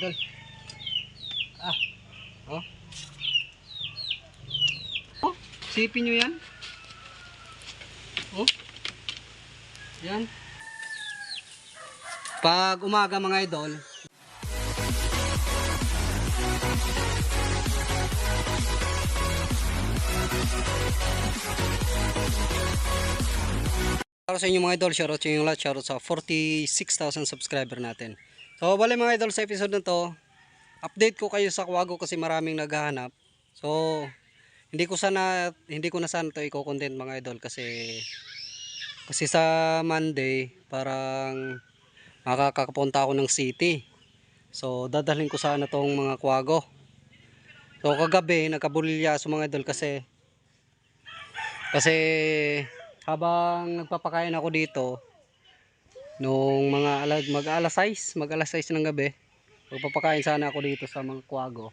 idol. Ah. Oh. Oh, sipin nyo yan. Oh. Yan. Pag umaga mga idol, Shoutout sa inyo mga idol, shoutout sa inyo lahat, shoutout sa 46,000 subscriber natin. So, bali mga idol sa episode na to, update ko kayo sa Kwago kasi maraming naghahanap. So, hindi ko sana hindi ko na sana to i-content mga idol kasi kasi sa Monday parang makakapunta ako ng city. So, dadalhin ko sana tong mga Kwago. So, kagabi nagkabulilya sa mga idol kasi kasi habang nagpapakain ako dito nung mga alas, mag alas 6 mag alas 6 ng gabi magpapakain sana ako dito sa mga kwago.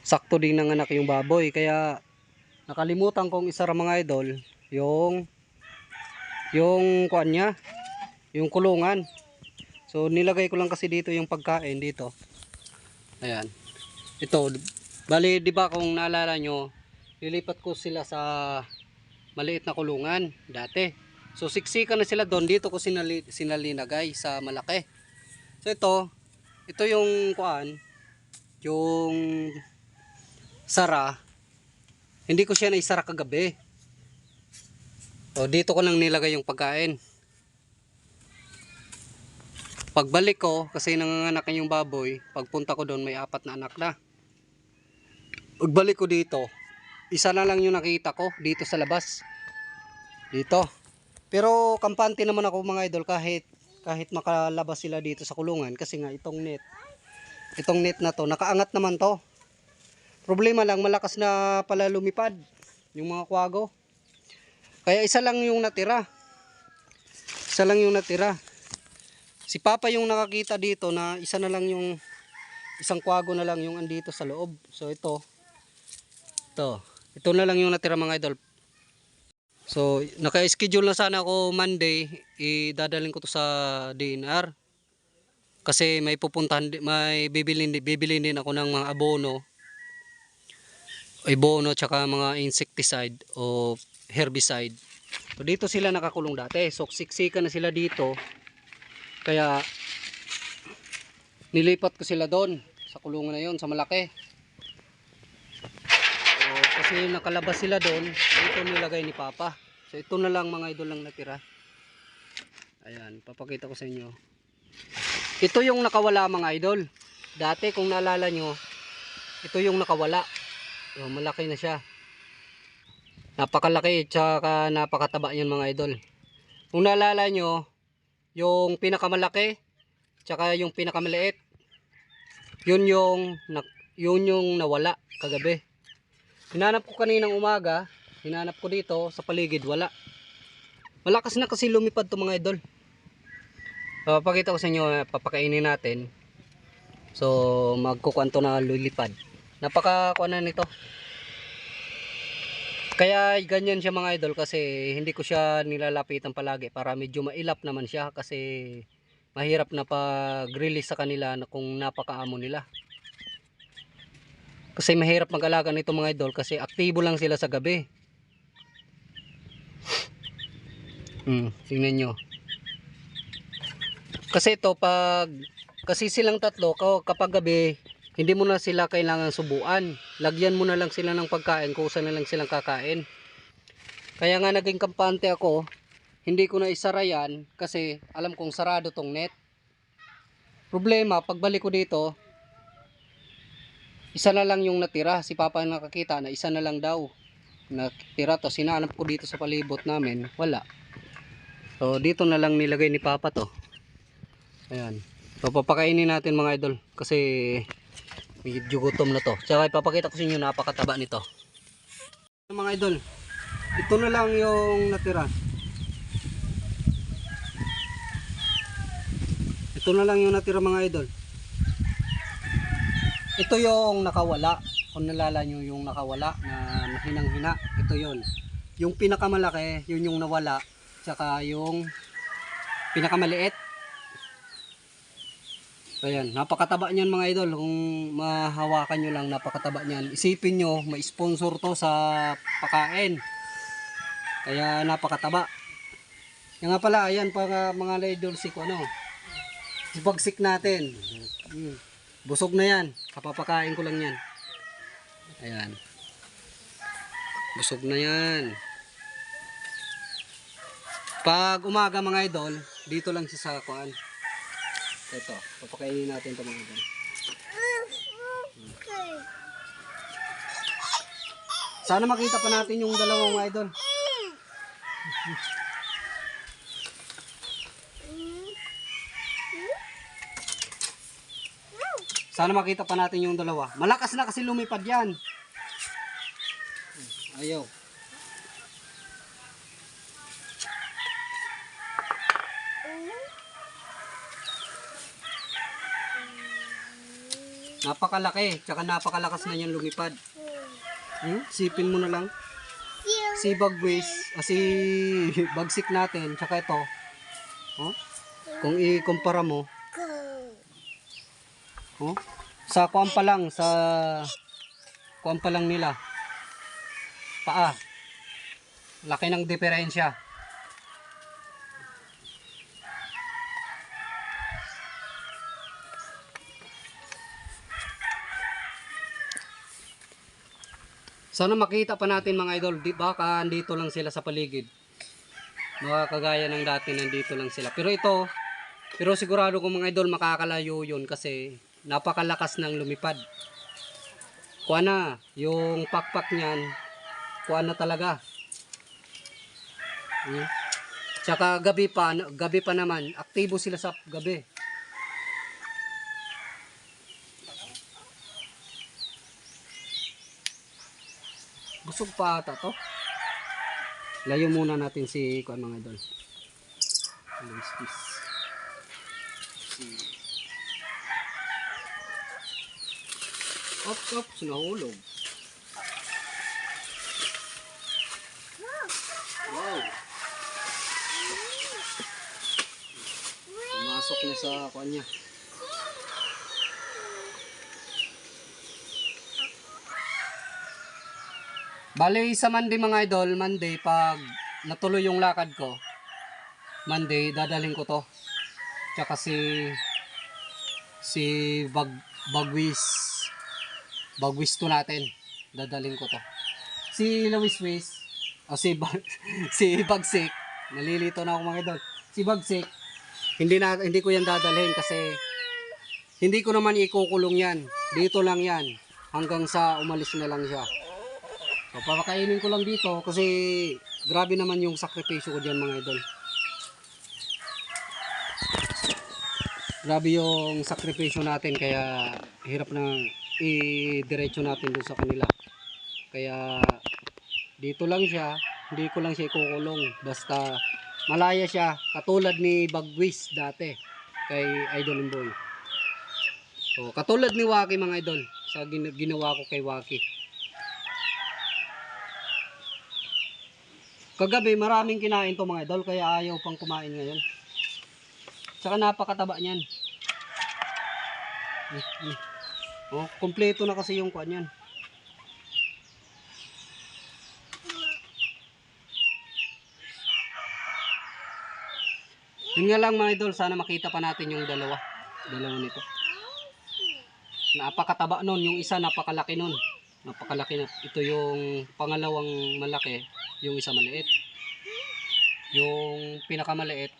Sakto din ng anak yung baboy kaya nakalimutan kong isara mga idol yung yung kuan niya yung kulungan. So nilagay ko lang kasi dito yung pagkain dito. Ayan. Ito bali di ba kung naalala nyo lilipat ko sila sa maliit na kulungan dati. So siksikan na sila doon dito ko sinali, sinalinagay sa malaki. So ito, ito yung kuan, yung sara. Hindi ko siya naisara kagabi. So dito ko nang nilagay yung pagkain. Pagbalik ko, kasi nanganganak yung baboy, pagpunta ko doon may apat na anak na. Pagbalik ko dito, isa na lang yung nakita ko dito sa labas dito pero kampante naman ako mga idol kahit kahit makalabas sila dito sa kulungan kasi nga itong net itong net na to nakaangat naman to. Problema lang malakas na pala lumipad yung mga kwago. Kaya isa lang yung natira. Isa lang yung natira. Si papa yung nakakita dito na isa na lang yung isang kwago na lang yung andito sa loob. So ito. Ito. Ito na lang yung natira mga idol. So, naka-schedule na sana ako Monday, idadalhin ko to sa DNR. Kasi may pupuntahan, may bibilin, bibilin din ako ng mga abono. Abono tsaka mga insecticide o herbicide. So, dito sila nakakulong dati. So, siksikan na sila dito. Kaya, nilipat ko sila doon sa kulungan na yon sa malaki. Kasi nakalabas sila doon, dito nilagay ni Papa. So ito na lang mga idol lang natira. Ayan, papakita ko sa inyo. Ito yung nakawala mga idol. Dati kung naalala nyo, ito yung nakawala. So, malaki na siya. Napakalaki tsaka napakataba yan mga idol. Kung naalala nyo, yung pinakamalaki tsaka yung pinakamaliit, yun yung, yun yung nawala kagabi. Hinanap ko kaninang umaga, hinanap ko dito sa paligid, wala. Malakas na kasi lumipad to mga idol. So, pakita ko sa inyo, eh, papakainin natin. So, magkukanto na lulipad. Napaka kuan na nito. Kaya ganyan siya mga idol kasi hindi ko siya nilalapitan palagi para medyo mailap naman siya kasi mahirap na pag-release sa kanila kung napakaamo nila. Kasi mahirap mag-alaga nito mga idol kasi aktibo lang sila sa gabi. Hmm, tingnan nyo. Kasi ito pag kasi silang tatlo ka- kapag gabi hindi mo na sila kailangan subuan. Lagyan mo na lang sila ng pagkain kung saan na lang silang kakain. Kaya nga naging kampante ako, hindi ko na isara yan kasi alam kong sarado tong net. Problema, pagbalik ko dito, isa na lang yung natira. Si Papa nakakita na isa na lang daw. Natira to. Sinanap ko dito sa palibot namin. Wala. So, dito na lang nilagay ni Papa to. Ayan. So, papakainin natin mga idol. Kasi, medyo gutom na to. Tsaka ipapakita ko sa inyo napakataba nito. Mga idol, ito na lang yung natira. Ito na lang yung natira mga idol. Ito yung nakawala. Kung nalala nyo yung nakawala na mahinang-hina, ito yon. Yung pinakamalaki, yun yung nawala. Tsaka yung pinakamaliit. Ayan, napakataba niyan mga idol. Kung mahawakan nyo lang, napakataba niyan. Isipin nyo, may sponsor to sa pakain. Kaya napakataba. Yan nga pala, ayan pa mga idol si ano. Ibagsik natin. Mm. Busog na yan. Kapapakain ko lang yan. Ayan. Busog na yan. Pag umaga mga idol, dito lang siya sa kuan. Ito, papakainin natin ito mga idol. Sana makita pa natin yung dalawang idol. Sana makita pa natin yung dalawa. Malakas na kasi lumipad yan. Ayaw. Napakalaki, tsaka napakalakas na yan lumipad. Hmm? Sipin mo na lang. Si Bagwis, ah, si Bagsik natin, tsaka ito. Oh? Kung i-kumpara mo, oh? sa kuwan pa lang, sa kuwan pa lang nila. Paa. Laki ng diferensya. Sana makita pa natin mga idol, di baka andito lang sila sa paligid. Mga kagaya ng dati nandito lang sila. Pero ito, pero sigurado ko mga idol makakalayo yun kasi napakalakas ng lumipad. Kuha na, yung pakpak niyan, kuha na talaga. Hmm. Tsaka gabi pa, gabi pa naman, aktibo sila sa gabi. Busog pa ata to. Layo muna natin si kuan mga idol. This. Si Op, op, sinahulog. Wow. Pumasok na sa kuan niya. Bale, sa Monday mga idol, Monday pag natuloy yung lakad ko, Monday dadalhin ko to. Tsaka si si Bag Bagwis Bagwis to natin. Dadalhin ko to. Si Lewis Wis o si Bag, si Bagsik, nalilito na ako mga idol. Si Bagsik, hindi na hindi ko yan dadalhin kasi hindi ko naman ikukulong yan. Dito lang yan hanggang sa umalis na lang siya. So, papakainin ko lang dito kasi grabe naman yung sakripisyo ko dyan mga idol. Grabe yung sakripisyo natin kaya hirap na i-diretso natin doon sa kanila. Kaya dito lang siya, hindi ko lang siya ikukulong. Basta malaya siya katulad ni Bagwis dati kay Idol Boy. So, katulad ni Waki mga idol sa gin- ginawa ko kay Waki. Kagabi maraming kinain to mga idol kaya ayaw pang kumain ngayon. Tsaka napakataba niyan. Mm, mm. Oh, kompleto na kasi yung kuan yan. Yun nga lang mga idol, sana makita pa natin yung dalawa. Dalawa nito. Napakataba nun, yung isa napakalaki nun. Napakalaki na. Ito yung pangalawang malaki, yung isa maliit. Yung pinakamaliit,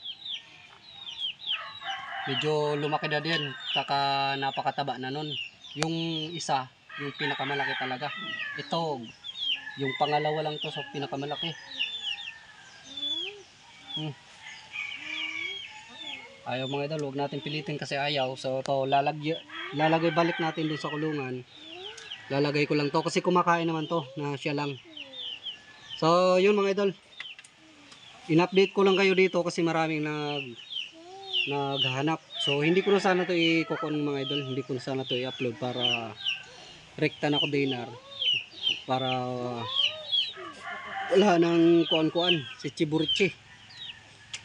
medyo lumaki na din. Taka napakataba na nun. Yung isa, yung pinakamalaki talaga. Ito, yung pangalawa lang to sa pinakamalaki. Hmm. Ayaw mga idol, huwag natin pilitin kasi ayaw. So to lalagay, lalagay balik natin dun sa kulungan. Lalagay ko lang to kasi kumakain naman to na siya lang. So yun mga idol. In-update ko lang kayo dito kasi maraming nag naghahanap. So hindi ko na sana to i-kukon mga idol. Hindi ko na sana to i-upload para rekta na ko dinar. Para wala nang kuan-kuan si Chiburichi.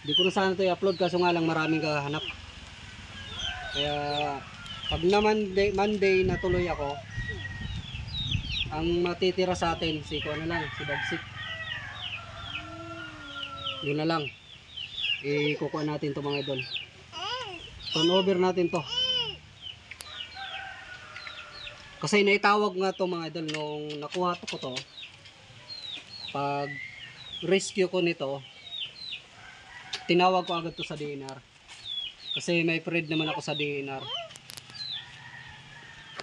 Hindi ko na sana to i-upload kaso nga lang maraming kahanap. Kaya Pag na Monday, Monday natuloy ako, ang matitira sa atin, si ko na lang, si Bagsik. Yun na lang. Ikukuha natin to mga idol. Turnover natin to. Kasi naitawag nga to mga idol nung nakuha to ko to. Pag rescue ko nito, tinawag ko agad to sa DNR. Kasi may friend naman ako sa DNR.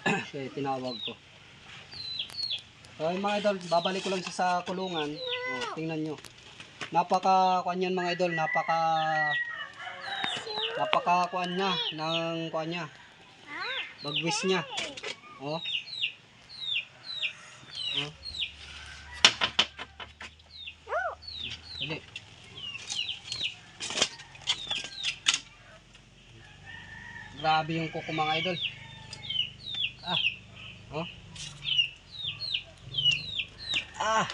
Kaya tinawag ko. So mga idol, babalik ko lang siya sa kulungan. O, tingnan nyo. Napaka, kuan yan mga idol, napaka, napaka kuan niya, ng kuan niya. Bagwis niya. Oh. Oh. Grabe yung kuko mga idol. Ah. Oh. Ah.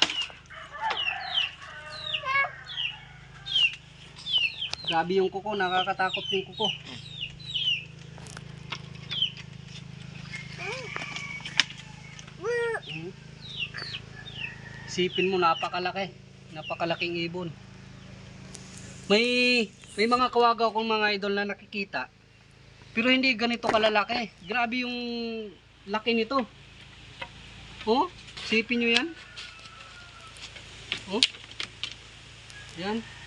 Grabe yung kuko, nakakatakot yung kuko. Mm. Sipin mo napakalaki. Napakalaking ibon. May may mga kawaga akong mga idol na nakikita. Pero hindi ganito kalalaki. Grabe yung laki nito. Oh, sipin nyo yan. Oh. Yan.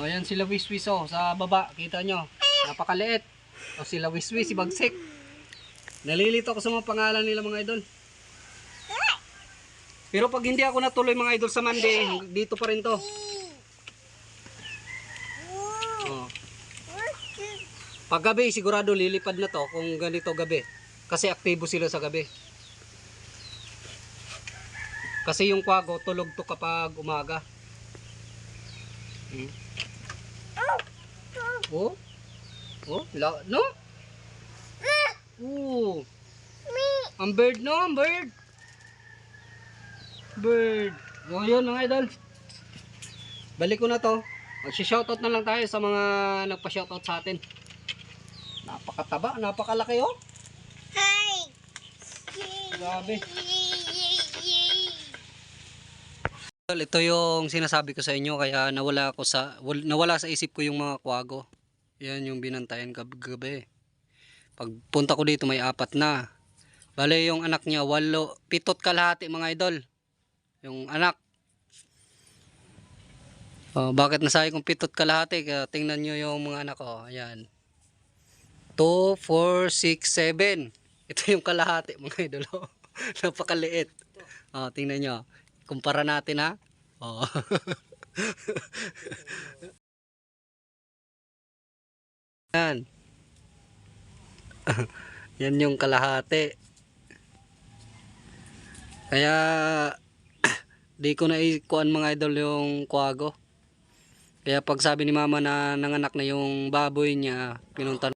Oh, yan sila wiswis oh, sa baba. Kita nyo. Napakaliit. O sila wiswis, si Bagsik. Nalilito ako sa mga pangalan nila mga idol. Pero pag hindi ako natuloy mga idol sa Monday, dito pa rin to. Oh. Pag gabi, sigurado lilipad na to kung ganito gabi. Kasi aktibo sila sa gabi. Kasi yung kwago, tulog to kapag umaga. Hmm. Oh? Oh? La no? Oh. Ang bird no? Ang bird. Bird. Oh, yun mga idol. Balik ko na to. Mag-shoutout na lang tayo sa mga nagpa-shoutout sa atin. Napakataba, napakalaki oh. Hi. Grabe. Ito yung sinasabi ko sa inyo kaya nawala ako sa wal- nawala sa isip ko yung mga kwago. Yan yung binantayan gabi. Pagpunta ko dito may apat na. Bale yung anak niya walo, pitot kalahati mga idol. Yung anak. Oh, bakit nasabi kong pitot kalahati? Kaya tingnan nyo yung mga anak ko. Ayan. 2, 4, 6, 7. Ito yung kalahati mga idol. Napakaliit. Oh, tingnan nyo. Kumpara natin ha. Oh. Yan. Yan yung kalahati. Kaya di ko na ikuan mga idol yung kwago. Kaya pag sabi ni mama na nanganak na yung baboy niya, pinunta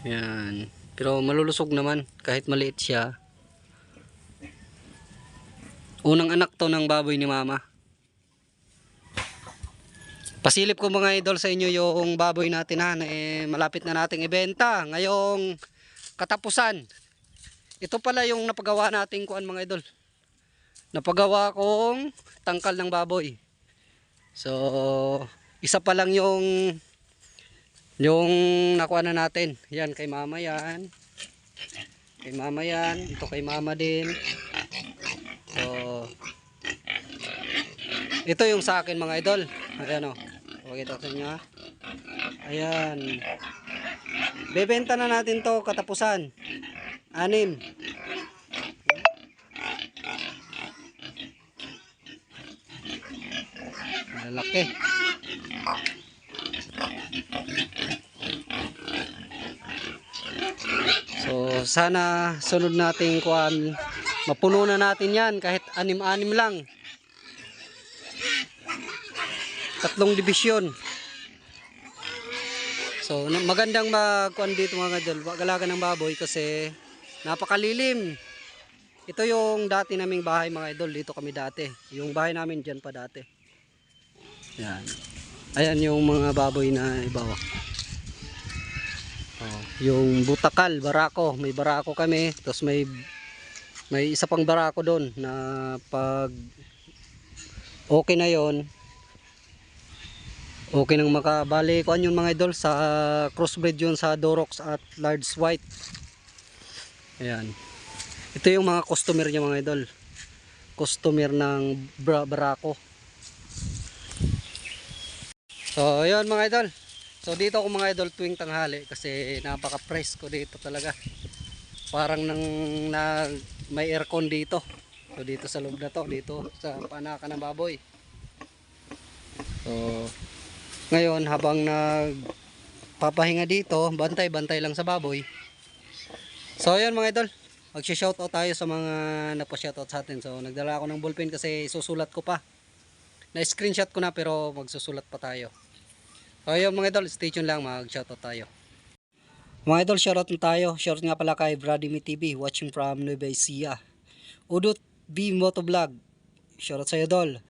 Yan. Pero malulusog naman kahit maliit siya. Unang anak to ng baboy ni mama. Pasilip ko mga idol sa inyo yung baboy natin ha, na eh, malapit na nating ibenta ngayong katapusan. Ito pala yung napagawa nating kuan mga idol. Napagawa kong tangkal ng baboy. So, isa pa lang yung yung nakuha na natin. Yan kay mama yan. Kay mama yan. Ito kay mama din. So, ito yung sa akin mga idol. Ayan o. Pakita ko sa inyo. Ayan. Bebenta na natin to katapusan. Anim. Malaki. So, sana sunod nating kuan mapuno na natin 'yan kahit anim-anim lang. Tatlong dibisyon. So, magandang magkuan dito mga idol, galaga ng baboy kasi napakalilim. Ito yung dati naming bahay mga idol, dito kami dati. Yung bahay namin diyan pa dati. Yan. Ayan yung mga baboy na iba. Oh. Yung butakal, barako. May barako kami. Tapos may may isa pang barako doon na pag okay na yon okay nang makabali kuan yun mga idol sa crossbreed yun sa Dorox at large white ayan ito yung mga customer niya mga idol customer ng bra barako so ayan mga idol so dito ako mga idol tuwing tanghali kasi napaka presko dito talaga. Parang nang na, may aircon dito. So dito sa loob na to dito sa panaka ng baboy. So ngayon habang nag papahinga dito bantay bantay lang sa baboy. So ayan mga idol. Magsha-shoutout tayo sa mga nagpa-shoutout sa atin. So nagdala ako ng ballpen kasi susulat ko pa. Na screenshot ko na pero magsusulat pa tayo so ayun mga idol stay tuned lang mag-shoutout tayo mga idol, shoutout na tayo. Shoutout nga pala kay Vladimir TV, watching from Nueva Ecija. Udut B Motovlog, shoutout sa idol.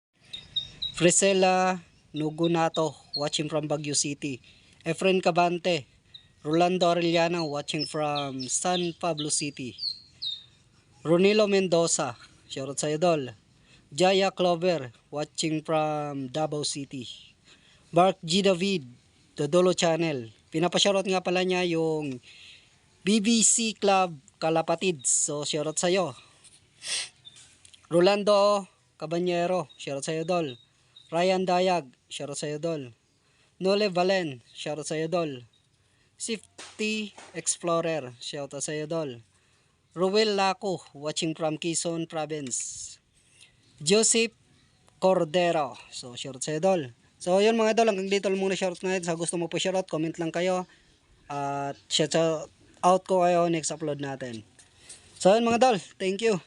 Frisella Nugunato, watching from Baguio City. Efren Cabante, Rolando Arellano, watching from San Pablo City. Ronilo Mendoza, shoutout sa idol. Jaya Clover, watching from Davao City. Mark G. David, Dodolo Channel. Pinapashoutout nga pala niya yung BBC Club Kalapatids. So, shoutout sa'yo. Rolando Cabanyero, shoutout sa'yo, Dol. Ryan Dayag, shoutout sa'yo, Dol. Nole Valen, shoutout sa'yo, Dol. Safety Explorer, shoutout sa'yo, Dol. Ruel Laco, watching from Quezon Province. Joseph Cordero, so shoutout sa'yo, Dol. So yun mga idol, hanggang dito lang muna shoutout ngayon. Sa gusto mo po shoutout, comment lang kayo. At shout out ko kayo next upload natin. So yun mga idol, thank you.